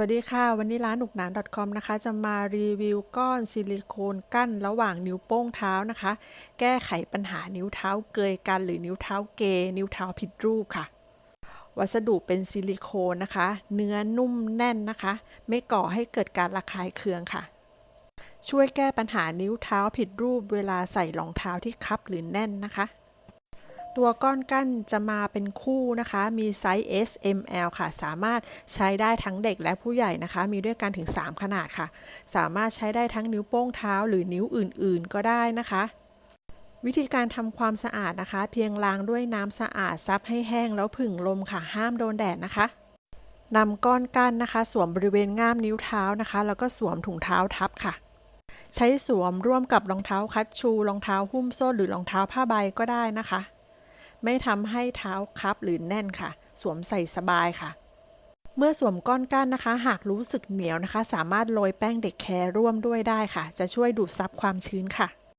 วัสดีค่ะ วันนี้ร้านหนุกหนาน .com นะคะ จะมารีวิวก้อนซิลิโคนกั้นระหว่างนิ้วโป้งเท้านะคะ แก้ไขปัญหานิ้วเท้าเกยกัน หรือนิ้วเท้าเกยนิ้วเท้าผิดรูปค่ะ วัสดุเป็นซิลิโคนนะคะ เนื้อนุ่มแน่นนะคะ ไม่ก่อให้เกิดการระคายเคืองค่ะ ช่วยแก้ปัญหานิ้วเท้าผิดรูป เวลาใส่รองเท้าที่คับหรือแน่นนะคะ ตัวก้อนกั้นจะมาเป็นคู่นะคะ มีไซส์ S M L ค่ะ สามารถใช้ได้ทั้งเด็กและผู้ใหญ่นะคะ มีด้วยกันถึง 3 ขนาดค่ะ สามารถใช้ได้ทั้งนิ้วโป้งเท้าหรือนิ้วอื่นๆ ก็ได้นะคะวิธีการทำความสะอาดนะคะ เพียงล้างด้วยน้ำสะอาดซับให้แห้งแล้วผึ่งลมค่ะ ห้ามโดนแดดนะคะนำก้อนกั้นนะคะ สวมบริเวณง่ามนิ้วเท้านะคะ แล้วก็สวมถุงเท้าทับค่ะ ใช้สวมร่วมกับรองเท้าคัชชูรองเท้าหุ้มโซ่หรือรองเท้าผ้าใบก็ได้นะคะ ไม่ทำให้เท้าคับหรือแน่นค่ะ สวมใส่สบายค่ะ เมื่อสวมก้อนก้านนะคะ หากรู้สึกเหนียวนะคะ สามารถโรยแป้งเด็กแคร์ร่วมด้วยได้ค่ะ จะช่วยดูดซับความชื้นค่ะ